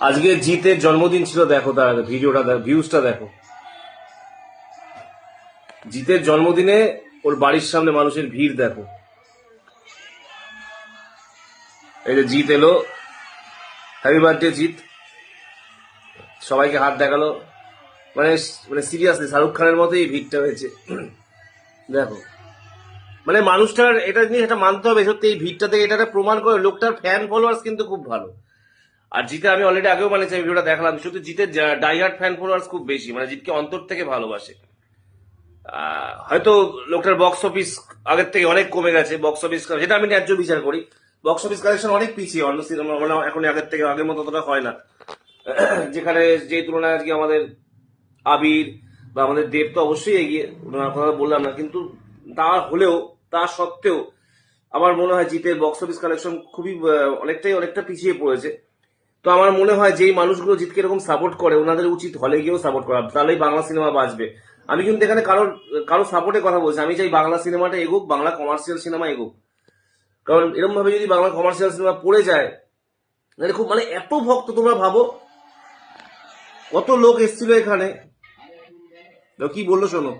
আজকে জিতের জন্মদিন ছিল, দেখো তার ভিডিওটা ভিউজটা দেখো। জিতের জন্মদিনে ওর বাড়ির সামনে মানুষের ভিড় দেখো। এই যে জিত এলো। হ্যাপি বার্থডে জিত। সবাইকে হাত দেখাল। মানে মানে সিরিয়াসলি শাহরুখ খানের মতোই ভিড়টা হয়েছে। দেখো। মানে মানুষটার এটা জিনিস এটা মানতে হবে, সত্যি, এই ভিড়টা থেকে এটা প্রমাণ করে, লোকটার ফ্যান ফলোয়ার্স কিন্তু খুব ভালো। আর জিতে আমি অলরেডি আগেও মানেছি আমি ভিডিওটা দেখালাম, শুধু জিতের ডাইহার্ট ফ্যান ফলোয়ার্স খুব বেশি মানে জিতকে অন্তর থেকে ভালোবাসে। হয়তো লোকটার বক্স অফিস আগের থেকে অনেক কমে গেছে বক্স অফিস যেটা আমি ন্যায্য বিচার করি বক্স অফিস কালেকশন অনেক পিছিয়ে, অন্য সিনেমা মানে এখন আগের থেকে আগের মতো অতটা হয় না। যেখানে যে তুলনায় আজকে আমাদের আবির বা আমাদের দেব তো অবশ্যই এগিয়ে, ওনার কথা বললাম না, কিন্তু তা হলেও, তা সত্ত্বেও আমার মনে হয় জিতের বক্স অফিস কালেকশন খুবই অনেকটাই, অনেকটা পিছিয়ে পড়েছে। তো আমার মনে হয় যেই মানুষগুলো জিতকে এরকম সাপোর্ট করে, ওনাদের উচিত হলে গিয়েও সাপোর্ট করা। তাহলেই বাংলা সিনেমা বাঁচবে। আমি কিন্তু এখানে কারোর, কারও সাপোর্টে কথা বলছি আমি চাই বাংলা সিনেমাটা এগুক, বাংলা কমার্শিয়াল সিনেমা এগুক। কারণ এরকম ভাবে যদি বাংলা কমার্শিয়াল সিনেমা পড়ে যায়, তাহলে খুব মানে এত ভক্ত তোমরা ভাবো, কত লোক এসেছিল এখানে। কি বলল শোনো।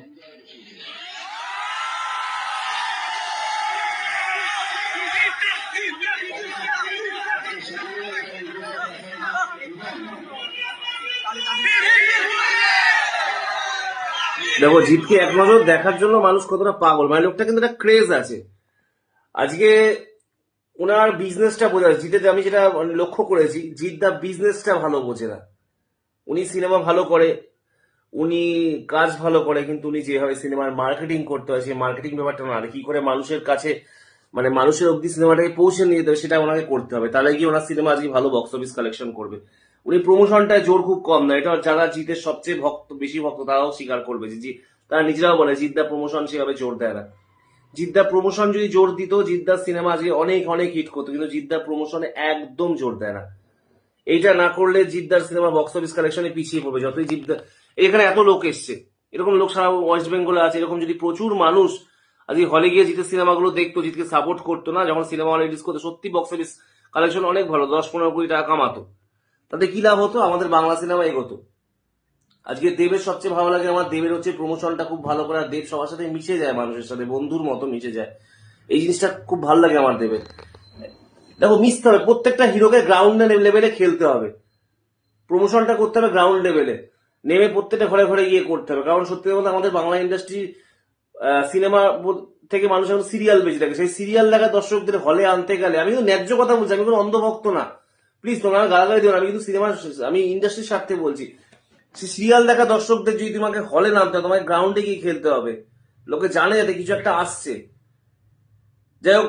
দেখো, জিতকে এক নজর দেখার জন্য মানুষ কতটা পাগল। মানে লোকটা কিন্তু একটা ক্রেজ আছে। আজকে ওনার বিজনেসটা বোঝা জিতে আমি যেটা লক্ষ্য করেছি জিত দা বিজনেসটা ভালো বোঝে না। উনি সিনেমা ভালো করে, উনি কাজ ভালো করে, কিন্তু উনি যেভাবে সিনেমার মার্কেটিং করতে হয়, সেই মার্কেটিং ব্যাপারটা না। কি করে মানুষের কাছে মানে মানুষের অব্দি সিনেমাটাকে পৌঁছে নিয়ে যেতে হবে, সেটা ওনাকে করতে হবে। তাহলে গিয়ে ওনার সিনেমা আজকে ভালো বক্স অফিস কালেকশন করবে। উনি প্রমোশনটায় জোর খুব কম না। এটা যারা জিতের সবচেয়ে ভক্ত, বেশি ভক্ত, তারাও স্বীকার করবে যে তারা নিজেরাও বলে, জিদ্দা প্রমোশন সেভাবে জোর দেয় না। জিদ্দা প্রমোশন যদি জোর দিত জিদ্দার সিনেমা আজকে অনেক অনেক হিট করতো, কিন্তু জিদ্দার প্রমোশনে একদম জোর দেয় না। এইটা না করলে জিদ্দার সিনেমা বক্স অফিস কালেকশনে পিছিয়ে পড়বে। যতই জিদ্দা, এখানে এত লোক এসছে। এরকম লোক সারা ওয়েস্ট বেঙ্গলে আছে। এরকম যদি প্রচুর মানুষ আজকে হলে গিয়ে জিতের সিনেমাগুলো দেখতো, জিতকে সাপোর্ট করতো না, যখন সিনেমা হলে রিলিজ করতো, সত্যি বক্স অফিস কালেকশন অনেক ভালো, দশ পনেরো কোটি টাকা কামাতো। তাতে কি লাভ হতো? আমাদের বাংলা সিনেমা এগোতো। আজকে দেবের সবচেয়ে ভালো লাগে আমার। দেবের হচ্ছে প্রমোশনটা খুব ভালো করে, আর দেব সবার সাথে মিশে যায়, মানুষের সাথে, বন্ধুর মতো মিশে যায়। এই জিনিসটা খুব ভালো লাগে আমার দেবের। দেখো, মিশতে হবে। প্রত্যেকটা হিরোকে গ্রাউন্ড লেভেলে খেলতে হবে। প্রমোশনটা করতে হবে গ্রাউন্ড লেভেলে নেমে প্রত্যেকটা ঘরে ঘরে গিয়ে করতে হবে। কারণ সত্যি কথা আমাদের বাংলা ইন্ডাস্ট্রি সিনেমা থেকে মানুষ এখন সিরিয়াল বেশি থাকে সেই সিরিয়াল দেখা দর্শকদের হলে আনতে গেলে, আমি কিন্তু ন্যায্য কথা বলছি, আমি কোনো অন্ধভক্ত না। প্লিজ তোমরা গালাগালি দিও না, আমি কিন্তু সিনেমা আমি ইন্ডাস্ট্রির স্বার্থে বলছি। সিরিয়াল দেখা দর্শকদের যদি তোমাকে হলে নামতে তোমাকে গ্রাউন্ডে গিয়ে খেলতে হবে। লোকে জানে যাতে কিছু একটা আসছে। যাই হোক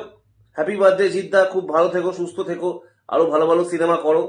হ্যাপি বার্থডে জিদ্দা খুব ভালো থেকো, সুস্থ থেকো, আরও ভালো ভালো সিনেমা করো।